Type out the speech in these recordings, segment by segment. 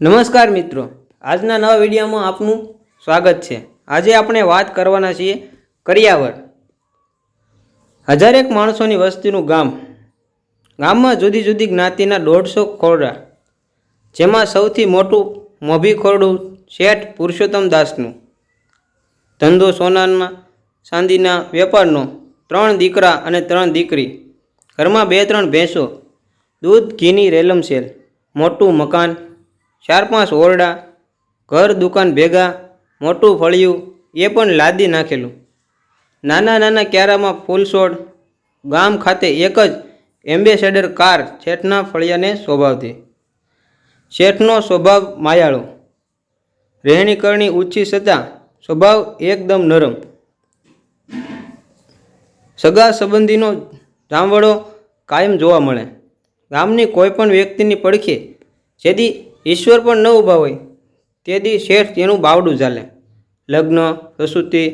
નમસ્કાર મિત્રો. આજના નવા વિડીયોમાં આપનું સ્વાગત છે. આજે આપણે વાત કરવાના છીએ કરિયાવર. હજારેક માણસોની વસ્તીનું ગામ. ગામમાં જુદી જુદી જ્ઞાતિના દોઢસો ખોરડા, જેમાં સૌથી મોટું મોભી ખોરડું શેઠ પુરુષોત્તમ દાસનું, ધંધો સોનાના ચાંદીના વેપારનો ત્રણ દીકરા અને ત્રણ દીકરી, ઘરમાં બે ત્રણ ભેંસો, દૂધ, ઘીની રેલમસેલ મોટું મકાન ચાર પાંચ ઓરડા, ઘર દુકાન ભેગા, મોટું ફળિયું, એ પણ લાદી નાખેલું. નાના નાના ક્યારામાં ફૂલછોડ, ગામ ખાતે એક જ એમ્બેસેડર કાર શેઠના ફળિયાને શોભાવતી શેઠનો સ્વભાવ માયાળો. રહેણી કરણી ઊંચી છતાં સ્વભાવ એકદમ નરમ. સગા સંબંધીનો જામવડો કાયમ જોવા મળે. ગામની કોઈપણ વ્યક્તિની પડખે જેથી ઈશ્વર પણ ન ઊભા હોય તેથી શેઠ તેનું બાવડું ચાલે લગ્ન પ્રસૂતિ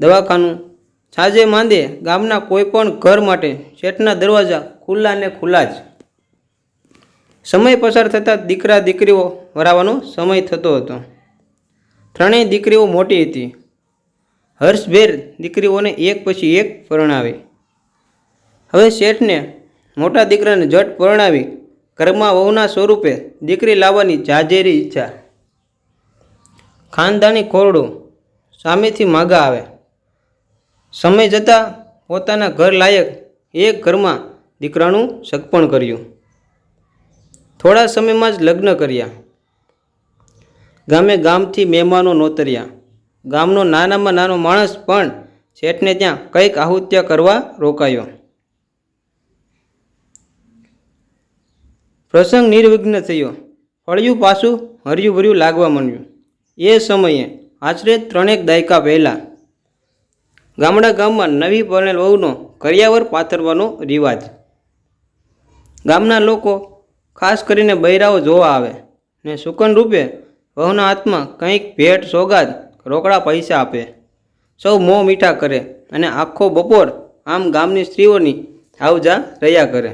દવાખાનું સાંજે માંદે ગામના કોઈ પણ ઘર માટે શેઠના દરવાજા ખુલ્લા ને ખુલ્લા જ. સમય પસાર થતાં દીકરા દીકરીઓ વરાવાનો સમય થતો હતો. ત્રણેય દીકરીઓ મોટી હતી. હર્ષભેર દીકરીઓને એક પછી એક પરણાવી. હવે શેઠને મોટા દીકરાને જટ પરણાવી ઘરમાં વહુના સ્વરૂપે દીકરી લાવવાની જાજેરી ઈચ્છા. ખાનદાની ખોરડું સામેથી માગા આવે. સમય જતાં પોતાના ઘર લાયક એક ઘરમાં દીકરાનું સગપણ કર્યું. થોડા સમયમાં જ લગ્ન કર્યા. ગામે ગામથી મહેમાનો નોતર્યા. ગામનો નાનામાં નાનો માણસ પણ શેઠને ત્યાં કંઈક આહુત્ય કરવા રોકાયો. પ્રસંગ નિર્વિઘ્ન થયો. ફળિયું પાછું હર્યું ભર્યું લાગવા માંડ્યું. એ સમયે આશરે ત્રણેક દાયકા પહેલાં ગામડા ગામમાં નવી પરણેલ વહુનો કરિયાવર પાથરવાનો રિવાજ. ગામના લોકો ખાસ કરીને બૈરાઓ જોવા આવે ને સુકન રૂપે વહુના હાથમાં કંઈક ભેટ સોગાદ રોકડા પૈસા આપે. સૌ મોં મીઠા કરે અને આખો બપોર આમ ગામની સ્ત્રીઓની આવજા રહ્યા કરે.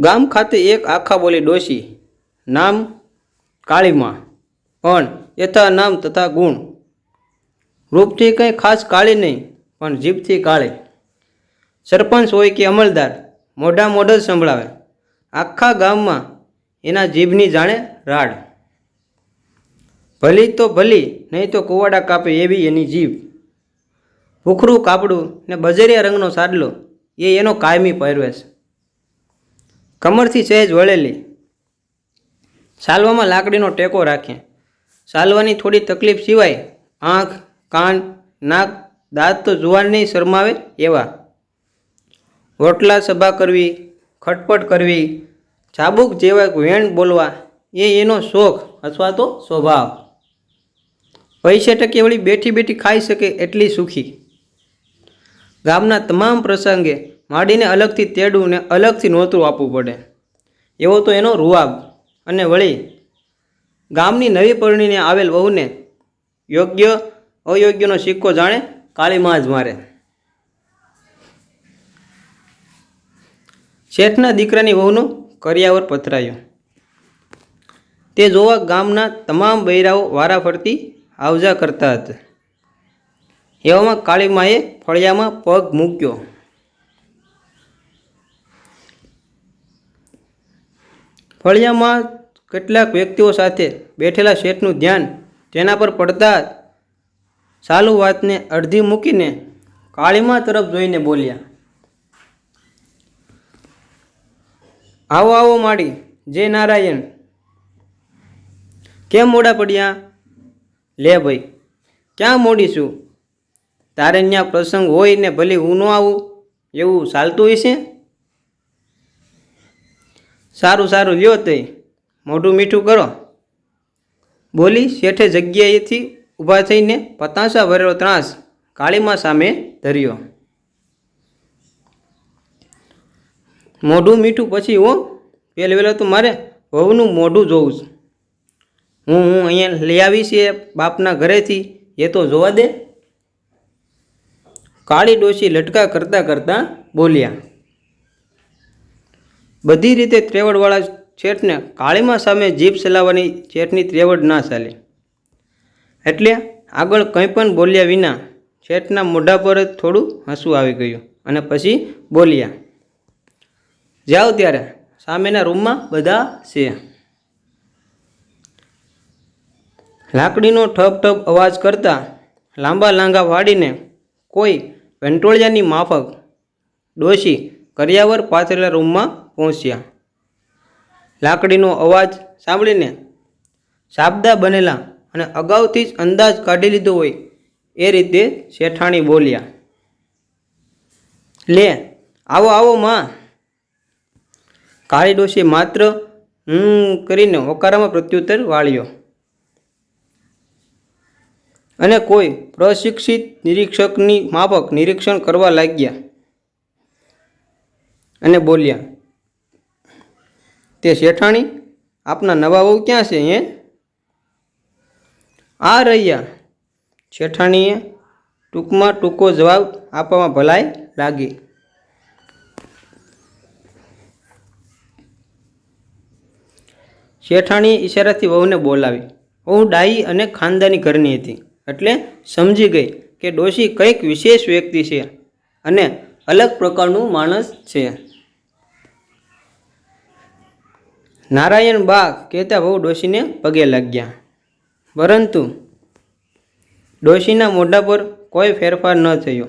ગામ ખાતે એક આખા બોલી ડોશી, નામ કાળીમાં, પણ યથા નામ તથા ગુણ. રૂપથી કંઈ ખાસ કાળી નહીં, પણ જીભથી કાળી. સરપંચ હોય કે અમલદાર, મોઢા મોઢ જ સંભળાવે. આખા ગામમાં એના જીભની જાણે રાડ. ભલી તો ભલી, નહીં તો કુવાડા કાપે એવી એની જીભ. ભૂખરું કાપડું ને બજેરિયા રંગનો સાડલો, એ એનો કાયમી પહેરવેશ કમરથી સહેજ વળેલી. સાલવામાં લાકડીનો ટેકો રાખે. સાલવાની થોડી તકલીફ સિવાય આંખ, કાન, નાક, દાંત તો જુવાન નહીં શરમાવે એવા. રોટલા સભા કરવી, ખટપટ કરવી, ચાબુક જેવા વેણ બોલવા એ એનો શોખ અથવા તો સ્વભાવ. પૈસે ટકે વળી બેઠી બેઠી ખાઈ શકે એટલી સુખી. ગામના તમામ પ્રસંગે માડીને અલગથી તેડવું ને અલગથી નોતરું આપવું પડે. એવો તો એનો રૂઆબ અને વળી ગામની નવી પરણીને આવેલ વહુને યોગ્ય અયોગ્યનો સિક્કો જાણે કાળીમાં જ મારે. શેઠના દીકરાની વહુનું કરિયાવર પથરાયો. તે જોવા ગામના તમામ બૈરાઓ વારાફરતી આવજા કરતા હતા. એવામાં કાળીમાએ ફળિયામાં પગ મૂક્યો. ફળિયામાં કેટલાક વ્યક્તિઓ સાથે બેઠેલા શેઠનું ધ્યાન તેના પર પડતા ચાલુ વાતને અડધી મૂકીને કાળીમા તરફ જોઈને બોલ્યા, આવો આવો માડી, જય નારાયણ. કેમ મોડા પડ્યા? લે ભાઈ, ક્યાં મોડીશું તારે ત્યાં પ્રસંગ હોય ને ભલે હું ન આવું એવું ચાલતું હશે? સારું સારું, લ્યો તે. મોઢું મીઠું કરો. બોલી શેઠે જગ્યાએથી ઊભા થઈને પતાસા ભરેલો ત્રાસ કાળીમાં સામે ધર્યો. મોઢું મીઠું પછી હો? પહેલે વહેલો તો મારે વહુનું મોઢું જોવું છું. હું હું અહીંયા લઈ આવીશ એ બાપના ઘરેથી. એ તો જોવા દે. કાળી ડોશી લટકા કરતાં કરતાં બોલ્યા. બધી રીતે ત્રેવડવાળા શેઠને કાળીમાં સામે જીભ ચલાવવાની શેઠની ત્રેવડ ના ચાલી. એટલે આગળ કંઈ પણ બોલ્યા વિના શેઠના મોઢા પર જ થોડું હસવું આવી ગયું અને પછી બોલ્યા, જાઓ ત્યારે સામેના રૂમમાં બધા છે. લાકડીનો ઠપ ઠપ અવાજ કરતા લાંબા લાંગા વાળીને કોઈ વેંટોળિયાની માફક ડોશી કરિયાવર પાથરેલા રૂમમાં પહોંચ્યા. લાકડીનો અવાજ સાંભળીને સાબદા બનેલા અને અગાઉથી જ અંદાજ કાઢી લીધો હોય એ રીતે શેઠાણી બોલ્યા, લે, આવો આવો માં. કાળી ડોશી માત્ર હમ કરીને હોકારામાં પ્રત્યુત્તર વાળ્યો. અને કોઈ પ્રશિક્ષિત નિરીક્ષકની માફક નિરીક્ષણ કરવા લાગ્યા અને બોલ્યા તે શેઠાણી, આપના નવા વહુ ક્યાં છે હે આ રહ્યા. શેઠાણીએ ટૂંકમાં ટૂંકો જવાબ આપવામાં ભલાઈ લાગી. શેઠાણીએ ઈશારાથી વહુને બોલાવી. વહુ ડાઈ અને ખાનદાની ઘરની હતી. એટલે સમજી ગઈ કે ડોશી કંઈક વિશેષ વ્યક્તિ છે અને અલગ પ્રકારનું માણસ છે. નારાયણ બા કહેતા બહુ ડોશીને પગે લાગ્યા. પરંતુ ડોશીના મોઢા પર કોઈ ફેરફાર ન થયો.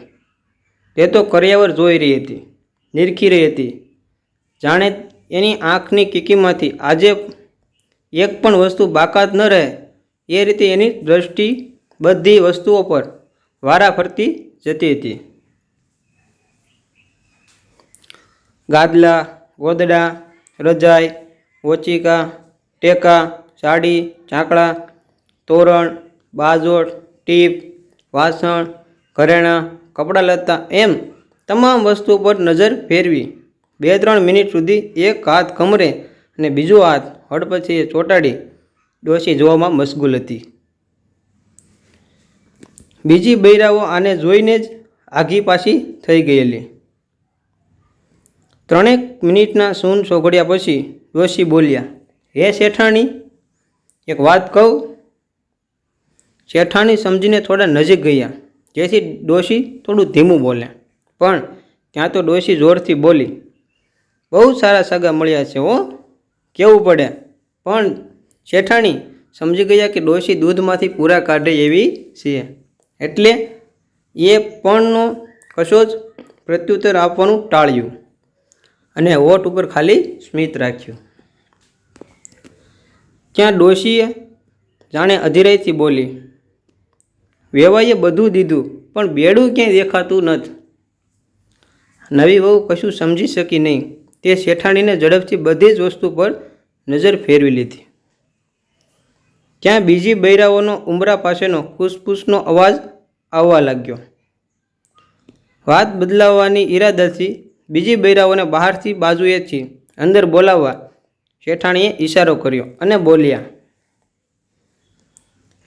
તે તો કર્યાવર જોઈ રહી હતી, નિરખી રહી હતી. જાણે એની આંખની કીકીમાંથી આજે એક પણ વસ્તુ બાકાત ન રહે, એ રીતે એની દ્રષ્ટિ બધી વસ્તુઓ પર વારા ફરતી જતી હતી. ગાદલા, ગોદડા, રજાઈ ઓચિકા, ટેકા, સાડી ચાકડા તોરણ બાજોટ ટીપ, વાસણ, ઘરેણાં, કપડાં લત્તા એમ તમામ વસ્તુ પર નજર ફેરવી. બે ત્રણ મિનિટ સુધી એક હાથ કમરે અને બીજો હાથ હડપછીએ ચોંટાડી ડોશી જોવામાં મશગુલ હતી. બીજી બૈરાઓ આને જોઈને જ આઘી પાછી થઈ ગયેલી. ત્રણેક મિનિટના સૂન સોગડ્યા પછી ડોશી બોલ્યા, હે શેઠાણી, એક વાત કહું? શેઠાણી સમજીને થોડા નજીક ગયા. જેથી ડોશી થોડું ધીમું બોલે, પણ ત્યાં તો ડોશી જોરથી બોલી, બહુ સારા સગા મળ્યા છે હો, કેવું પડે? પણ શેઠાણી સમજી ગયા કે ડોશી દૂધમાંથી પૂરા કાઢે એવી છે. એટલે એ પણનો કશો જ પ્રત્યુત્તર આપવાનું ટાળ્યું. અને હોઠ ઉપર ખાલી સ્મિત રાખ્યું. ત્યાં ડોશીએ જાણે અધિરાયથી બોલી, વેવાઈએ બધું દીધું, પણ બેડું ક્યાંય દેખાતું નથી. નવી વહુ કશું સમજી શકી નહીં. તે શેઠાણીને ઝડપથી બધી જ વસ્તુ પર નજર ફેરવી લીધી. ત્યાં બીજી બૈરાઓનો ઉમરા પાસેનો ફૂસફૂસનો અવાજ આવવા લાગ્યો. વાત બદલાવવાની ઈરાદાથી બીજી બૈરાઓને બહારથી બાજુએથી અંદર બોલાવવા શેઠાણીએ ઈશારો કર્યો અને બોલ્યા,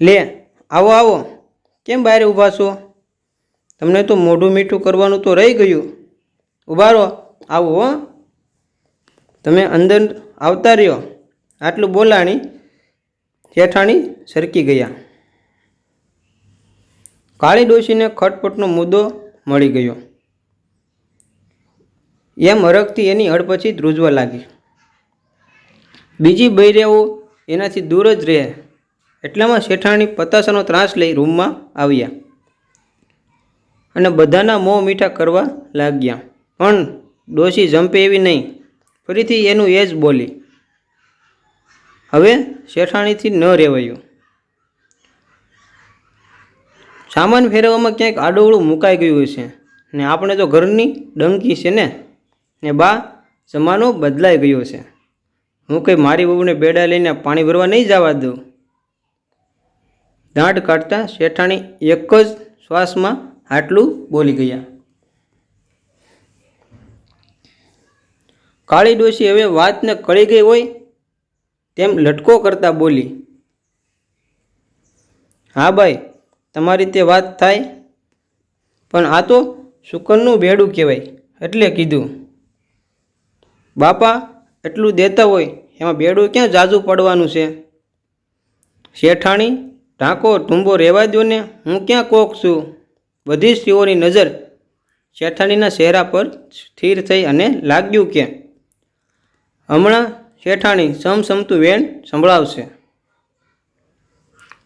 લે, આવો આવો. કેમ બહાર ઊભા છો? તમને તો મોઢું મીઠું કરવાનું તો રહી ગયું. ઊભા રહો. આવો, હો. તમે અંદર આવતા રહ્યો. આટલું બોલાણી. શેઠાણી સરકી ગયા. કાળી ડોશીને ખટપટનો મુદ્દો મળી ગયો. એમ હરખથી એની હડપછી ધ્રુજવા લાગી. બીજી બૈરેઓ એનાથી દૂર જ રહે. એટલામાં શેઠાણી પતાસાનો ત્રાસ લઈ રૂમમાં આવ્યા અને બધાના મોં મીઠા કરવા લાગ્યા. પણ ડોશી જંપે એવી નહીં. ફરીથી એનું એ જ બોલી. હવે શેઠાણીથી ન રહેવાયું સામાન ફેરવવામાં ક્યાંક આડોવળું મુકાઈ ગયું છે ને આપણે તો ઘરની ડંકી છે ને? ને બા, જમાનો બદલાઈ ગયો છે. હું કંઈ મારી બહુને બેડા લઈને પાણી ભરવા નહીં જવા દઉં? દાંત કાઢતા શેઠાણી એક જ શ્વાસમાં આટલું બોલી ગયા. કાળી ડોશી હવે વાતને કળી ગઈ હોય તેમ લટકો કરતા બોલી, હા ભાઈ, તમારી તે વાત થાય, પણ આ તો શુકનનું ભેડું કહેવાય, એટલે કીધું. બાપા, એટલું દેતા હોય, એમાં બેડું ક્યાં જાજુ પડવાનું છે? શેઠાણી, ઢાંકો ટુંબો રહેવા દો ને, હું ક્યાં કોક છું? બધી સ્ત્રીઓની નજર શેઠાણીના ચહેરા પર સ્થિર થઈ અને લાગ્યું કે, હમણાં શેઠાણી સમસમતું વેણ સંભળાવશે.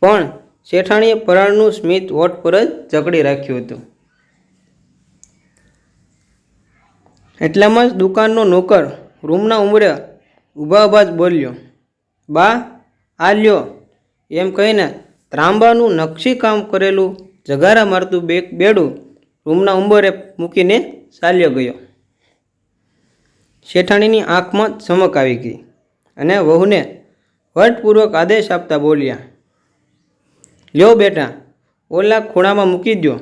પણ શેઠાણીએ પરાળનું સ્મિત ઓઠ પર જ જકડી રાખ્યું હતું. એટલામાં જ દુકાનનો નોકર રૂમના ઉંમરે ઊભા ઊભા જ બોલ્યો, બા, આ લ્યો. એમ કહીને ત્રાંબાનું નકશી કામ કરેલું જગારા મારતું બે, બેડું રૂમના ઉંબરે મૂકીને ચાલ્યો ગયો. શેઠાણીની આંખમાં ચમક આવી ગઈ અને વહુને વટપૂર્વક આદેશ આપતા બોલ્યા, લ્યો બેટા, ઓલા ખૂણામાં મૂકી દો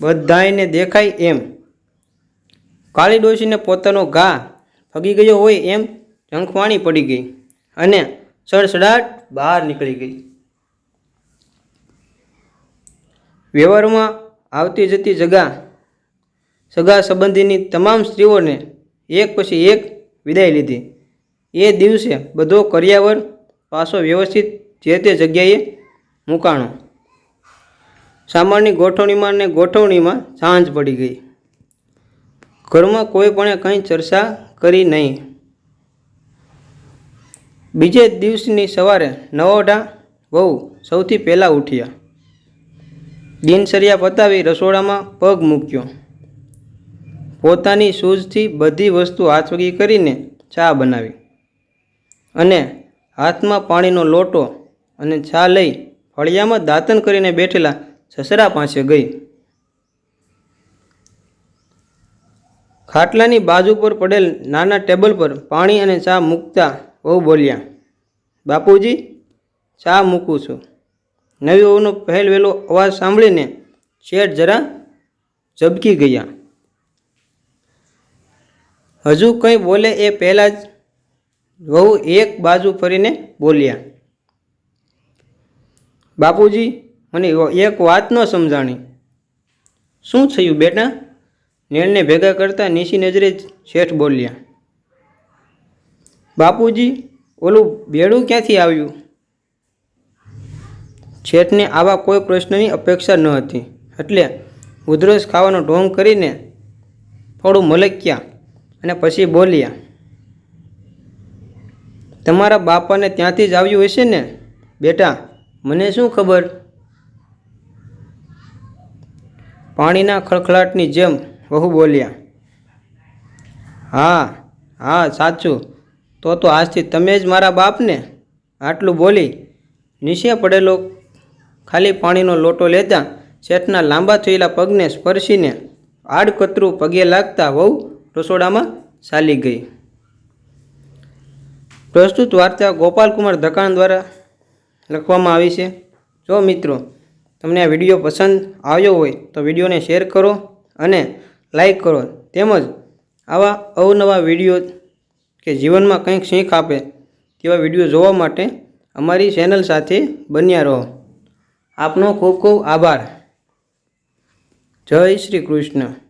બધાયને દેખાય એમ. કાળી ડોશીને પોતાનો ઘા ફગી ગયો હોય એમ ઝંખવાણી પડી ગઈ અને સડસડાટ બહાર નીકળી ગઈ. વ્યવહારમાં આવતી જતી જગા, સગા સંબંધીની તમામ સ્ત્રીઓને એક પછી એક વિદાય લીધી. એ દિવસે બધો કર્યાવર પાછો વ્યવસ્થિત જે તે જગ્યાએ મૂકાણો. સામાનની ગોઠવણીમાં ને ગોઠવણીમાં સાંજ પડી ગઈ. ઘરમાં કોઈ પણ કંઈ ચર્ચા કરી નહીં. બીજે દિવસની સવારે નવોઢા વહુ સૌથી પહેલાં ઉઠ્યા. દિનચર્યા પતાવી રસોડામાં પગ મૂક્યો. પોતાની સૂઝથી બધી વસ્તુ હાથવગી કરીને ચા બનાવી અને હાથમાં પાણીનો લોટો અને ચા લઈ ફળિયામાં દાંતન કરીને બેઠેલા સસરા પાસે ગઈ. ખાટલાની બાજુ પર પડેલ નાના ટેબલ પર પાણી અને ચા મૂકતા વહુ બોલ્યા, બાપુજી, ચા મૂકું છું. નવી વહુનો પહેલ વહેલો અવાજ સાંભળીને શેઠ જરા ઝબકી ગયા. હજુ કંઈ બોલે એ પહેલાં જ, વહુ એક બાજુ ફરીને બોલ્યા. બાપુજી, મને એક વાત ન સમજાણી. શું થયું બેટા? નેળને ભેગા કરતાં નીચી નજરે શેઠ બોલ્યા, બાપુજી, ઓલું બેડું ક્યાંથી આવ્યું? શેઠને આવા કોઈ પ્રશ્નની અપેક્ષા ન હતી. એટલે ઉધરસ ખાવાનો ઢોંગ કરીને થોડું મલક્યા અને પછી બોલ્યા, તમારા બાપાને ત્યાંથી જ આવ્યું હશે ને? બેટા, મને શું ખબર? પાણીના ખળખળાટની જેમ વહુ બોલ્યા. હા હા, સાચું. તો તો આજથી તમે જ મારા બાપને આટલું બોલી નીચે પડેલો ખાલી પાણીનો લોટો લેતા શેઠના લાંબા થયેલા પગને સ્પર્શીને આડકતરું પગે લાગતા વહુ રસોડામાં ચાલી ગઈ. પ્રસ્તુત વાર્તા ગોપાલકુમાર ધકાણ દ્વારા લખવામાં આવી છે. જો મિત્રો, તમને આ વીડિયો પસંદ આવ્યો હોય તો વિડીયોને શેર કરો અને લાઈક કરો. તેમજ આવા અવનવા વીડિયો કે જીવનમાં કંઈક શીખ આપે તેવા વીડિયો જોવા માટે અમારી ચેનલ સાથે બન્યા રહો. આપનો ખૂબ ખૂબ આભાર. જય શ્રી કૃષ્ણ.